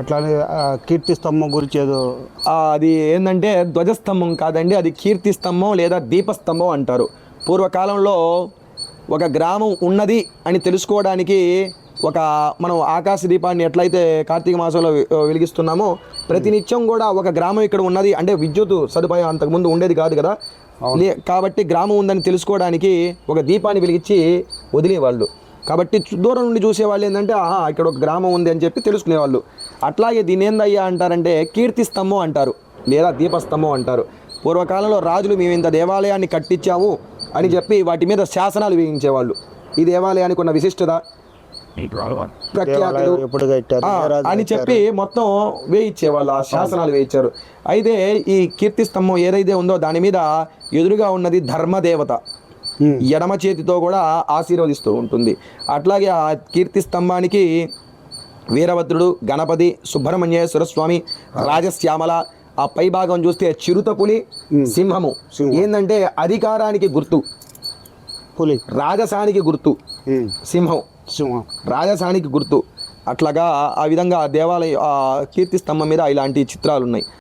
అట్లానే కీర్తి స్తంభం గురించి ఏదో. అది ఏంటంటే ధ్వజస్తంభం కాదండి అది కీర్తి స్తంభం లేదా దీపస్తంభం అంటారు. పూర్వకాలంలో ఒక గ్రామం ఉన్నది అని తెలుసుకోవడానికి ఒక మనం ఆకాశ దీపాన్ని ఎట్లయితే కార్తీక మాసంలో వెలిగిస్తున్నామో ప్రతినిత్యం కూడా ఒక గ్రామం ఇక్కడ ఉన్నది. అంటే విద్యుత్ సదుపాయం అంతకుముందు ఉండేది కాదు కదా. కాబట్టి గ్రామం ఉందని తెలుసుకోవడానికి ఒక దీపాన్ని వెలిగించి వదిలేవాళ్ళు. కాబట్టి దూరం నుండి చూసేవాళ్ళు ఏంటంటే ఆహా ఇక్కడ ఒక గ్రామం ఉంది అని చెప్పి తెలుసుకునేవాళ్ళు. అట్లాగే దీని ఏందయ్యా అంటారంటే కీర్తి స్తంభం అంటారు లేదా దీపస్తంభం అంటారు. పూర్వకాలంలో రాజులు మేము ఇంత దేవాలయాన్ని కట్టించాము అని చెప్పి వాటి మీద శాసనాలు వేయించేవాళ్ళు. ఈ దేవాలయానికి ఉన్న విశిష్టత ప్రఖ్యాతులు అని? చెప్పి మొత్తం వేయించేవాళ్ళు ఆ శాసనాలు వేయించారు. అయితే ఈ కీర్తి స్తంభం ఏదైతే ఉందో దాని మీద ఎదురుగా ఉన్నది ధర్మదేవత. ఎడమ చేతితో కూడా ఆశీర్వదిస్తూ ఉంటుంది. అట్లాగే ఆ కీర్తి స్తంభానికి వీరభద్రుడు గణపతి సుబ్రహ్మణ్యేశ్వర స్వామి రాజశ్యామల ఆ పై భాగం చూస్తే చిరుతపులి సింహము. సింహం. ఏంటంటే అధికారానికి గుర్తు. పులి. రాజసానికి గుర్తు. సింహం. సింహం. రాజసానికి గుర్తు. అట్లాగా ఆ విధంగా ఆ దేవాలయ ఆ కీర్తి స్తంభం మీద ఇలాంటి చిత్రాలు ఉన్నాయి